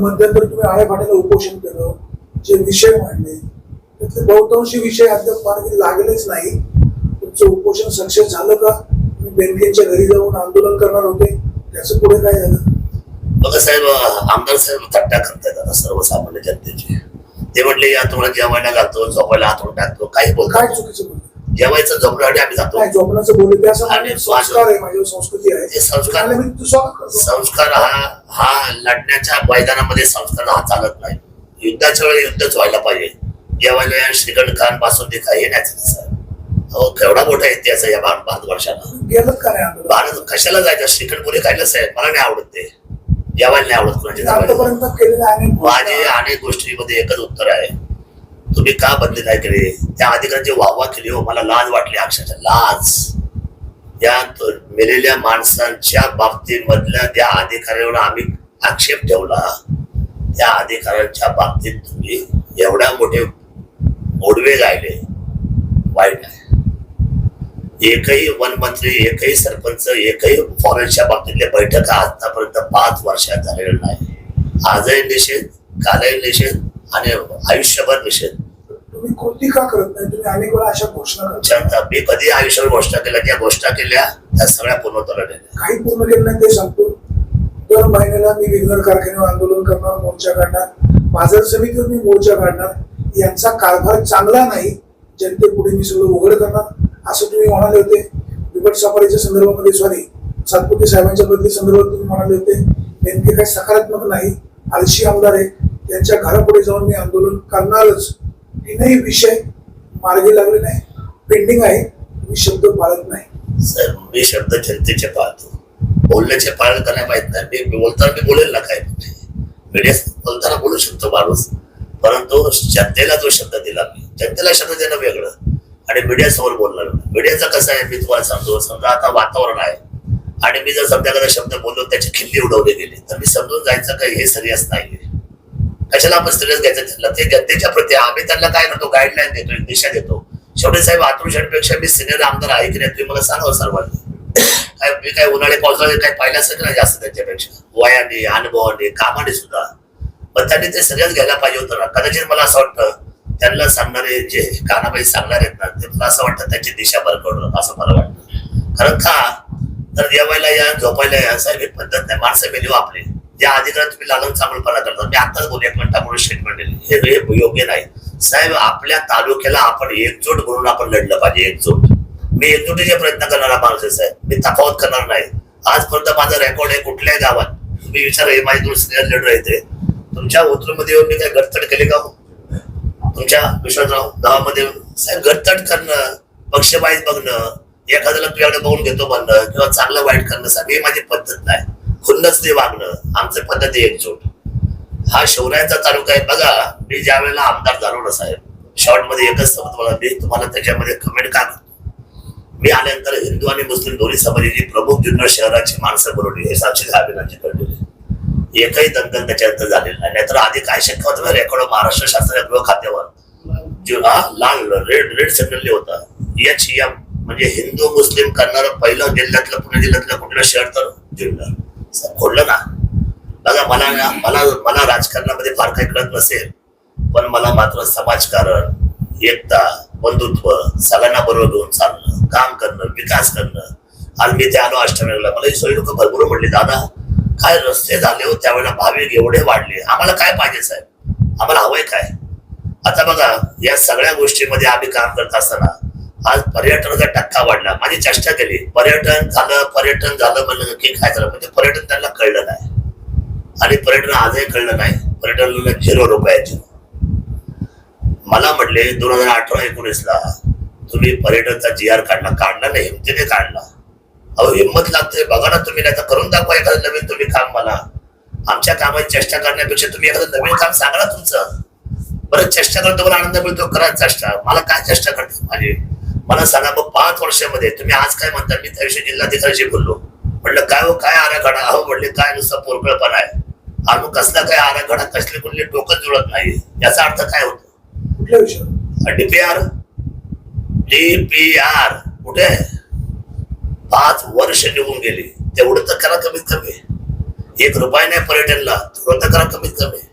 मध्यंतरी तुम्ही आळे फाट्याला उपोषण केलं जे विषय मांडले त्यातले बहुतांशी विषय अद्याप मार्गी लागलेच नाही. तुमचं उपोषण सक्सेस झालं का? तुम्ही बेनकेच्या घरी जाऊन आंदोलन करणार होते. त्याचं पुढे काय झालं? बघा साहेब आमदार साहेब थट्टा करतायत आता सर्वसामान्य जनतेची. ते म्हणले या तुम्हाला जेवायला घालतो झोपायला हातून टाकतो काही बोलतो काय चुकीचं जेवायचं झोपण्यासाठी आम्ही जातो. झोपण्याचं आणि संस्कार आहे संस्कृती आहे. संस्कार हा हा लढण्याच्या मैदानामध्ये संस्कार हा चालत नाही. युद्धाच्या वेळी युद्धच व्हायला पाहिजे. जेवायला या श्रीखंड खानपासून ते काही नाही अहो केवढा मोठा इतिहास आहे या भारत वर्षाला गेलं भारत कशाला जायचं? श्रीखंड पुढे खायला साहेब? मला नाही आवडत ते. जेवायला नाही आवडत कोणाच्या माझे अनेक गोष्टीमध्ये एकच उत्तर आहे. तुम्ही का बदली काय केले? त्या अधिकाऱ्यांची वाहवा केली हो मला लाज वाटली अक्षरशः लाज. या मेलेल्या माणसांच्या बाबतीमधल्या त्या अधिकाऱ्यावर आम्ही आक्षेप ठेवला. त्या अधिकाऱ्यांच्या बाबतीत तुम्ही एवढ्या मोठे मोडवे गायले वाईट आहे. एकही वनमंत्री एकही सरपंच एकही फॉरेस्टच्या बाबतीतल्या बैठका आतापर्यंत पाच वर्षात झालेल्या नाही. आजही निषेध कालही निषेध आणि आयुष्यभर निषेध. तुम्ही कृती का करत नाही? तुम्ही अनेक वेळा अशा घोषणा करता. मी कधी आयुष्यभर घोषणा केल्या ज्या घोषणा केल्या त्या सगळ्या पूर्णत्वाला नेल्या काही पूर्ण केलं नाही ते सांगतो. दर महिन्याला मी विघ्नर कारखान्यावर आंदोलन करणार मोर्चा काढणार. बाजार समितीवर मी मोर्चा काढणार. यांचा कारभार चांगला नाही जनतेपुढे मी सगळं उघड करणार. असं तुम्ही म्हणाले होते. बिबट सफारीच्या संदर्भामध्ये सॉरी सातपुते साहेबांच्या बदली संदर्भात तुम्ही म्हणाले होते. नेमके काही सकारात्मक नाही. आळशी आमदार आहे. त्यांच्या घरापुढे जाऊन मी आंदोलन करणारच. तीनही विषय मार्गी लागले नाही. पेंडिंग आहे. मी शब्द पाळत नाही. सर मी शब्द जनतेचे पाळतो बोलण्याचे पालन करायला माहीत नाही. मी बोलताना मी बोलेल ना काय? मीडिया बोलताना बोलू शकतो माणूस. परंतु जनतेला जो शब्द दिला मी जनतेला शब्द देणं वेगळं. आणि मीडिया समोर बोलणार मीडियाचं कसं आहे? मी तुम्हाला सांगतो. समजा आता वातावरण आहे. आणि मी जर समजा एखादा शब्द बोललो त्याची खिल्ली उडवली गेली तर मी समजून जायचं काही हे सिरियस नाहीये? कशाला आपण सिरियस घ्यायचं त्यांना ते जनतेच्या प्रति आम्ही त्यांना काय करतो? गाईडलाईन देतो दिशा देतो. शेवटी साहेब अतुल मी सिनियर आमदार आहे की नाही तुम्ही मला सांगा हो सर्वांनी. काय मी काय उन्हाळे पावसाळे काय पाहिलं असेल ना जास्त त्यांच्यापेक्षा. वयाने अनुभवाने कामाने सुद्धा. पण त्यांनी ते सिरियस घ्यायला पाहिजे होतं ना. कदाचित मला असं वाटतं त्यांना सांगणारे जे कानाबाई सांगणार आहेत ना ते मला असं वाटतं त्यांची दिशा बरकवणं असं मला वाटतं. कारण का? तर जेवायला या झोपायला या साहेब ही पद्धत नाही. माणसं मेली हो आपली. या अधिकारात तुम्ही लालन चांगलपणा करता. मी आताच बोलू एक मिनिटापूर्वी स्टेटमेंट दिली हे हे योग्य नाही. साहेब आपल्या तालुक्याला आपण एकजूट म्हणून आपण लढलं पाहिजे एकजूट. मी एकजुटीचे प्रयत्न करणारा माणूस आहे साहेब. मी तफावत करणार नाही. आजपर्यंत माझा रेकॉर्ड आहे कुठल्याही गावात. तुम्ही विचार हे माझी दोन सिनियर लीडर येते तुमच्या मध्ये येऊन मी काय गडतड केले का हो? तुमच्या विश्वासराव गावामध्ये साहेब गडतड करणं पक्षपात बघणं एखाद्याला तुझ्याकडे बघून घेतो म्हणणं किंवा चांगलं वाईट करणं साहेब हे माझी पद्धत नाही. खुन्नच ते वागणं. आमचं पद्धती एकजूट. हा शिवरायांचा तालुका आहे. बघा मी ज्या वेळेला आमदार झालो ना साहेब शॉर्टमध्ये एकच समज मला मी तुम्हाला त्याच्यामध्ये कमेंट का मी आल्यानंतर हिंदू आणि मुस्लिम दोन्ही समाजाची प्रमुख जुन्नर शहराची माणसं बोलवली हे साक्षी अभिनाची कळलेली एकही दंगल त्याच्यानंतर झालेला नाही. नाहीतर आधी काय शक्य होतं रेकॉर्ड महाराष्ट्र शासनाच्या गृह खात्यावर. जो हा लाल रेड रेड सिग्नल होता. एच एम म्हणजे हिंदू मुस्लिम करणारं पहिलं जिल्ह्यातलं पुणे जिल्ह्यातलं कुठलं शहर तर? जुन्नर. खोडलं ना बघा मला ना मला मला राजकारणामध्ये फार काही कळत नसेल पण मला मात्र समाजकारण एकता बंधुत्व सगळ्यांना बरोबर घेऊन चालणं काम करणं विकास करणं आज मी ते आलो अष्टमेला मला ही सोयी लोक भरपूर म्हणले दादा काय रस्ते झाले हो त्यावेळेला भाविक एवढे वाढले आम्हाला काय पाहिजे साहेब? आम्हाला हवंय काय? आता बघा या सगळ्या गोष्टीमध्ये आम्ही काम करत असताना आज पर्यटनाचा टक्का वाढला. माझी चेष्टा केली. पर्यटन झालं पर्यटन झालं म्हणलं की काय झालं? म्हणजे पर्यटन त्यांना कळलं नाही. आणि पर्यटन आजही कळलं नाही. पर्यटनाला झिरो रुपयाचे मला म्हटले दोन हजार अठरा एकोणीस ला तुम्ही पर्यटनचा जी आर काढला. काढला नाही म्हणजे हिमतीने काढला? अहो हिंमत लागते. बघा ना तुम्ही नाही तर करून दाखवा एखादं नवीन तुम्ही काम मला. आमच्या कामाची चेष्टा करण्यापेक्षा तुम्ही एखादं नवीन काम सांगा ना तुमचं. बरं चेष्टा करून तुम्हाला आनंद मिळतो. करा चेष्टा मला काय चेष्टा करते? माझी मला सांगा मग पाच वर्षामध्ये तुम्ही आज काय म्हणता? मी त्याविषयी जिल्हाधिकाऱ्याशी बोललो. म्हटलं काय हो काय आराखडा? अहो म्हटले काय नुसतं पोरकळपणा आहे. अजून कसला काय आराखडा? कसले कुठले टोकन जुळत नाही याचा अर्थ काय होतो? कुठल्या डीपीआर? डीपीआर. कुठे? पाच वर्ष निघून गेली. तेवढं तर करा कमीत कमी. एक रुपया नाही पर्यटनला थोडं तर करा कमीत कमी.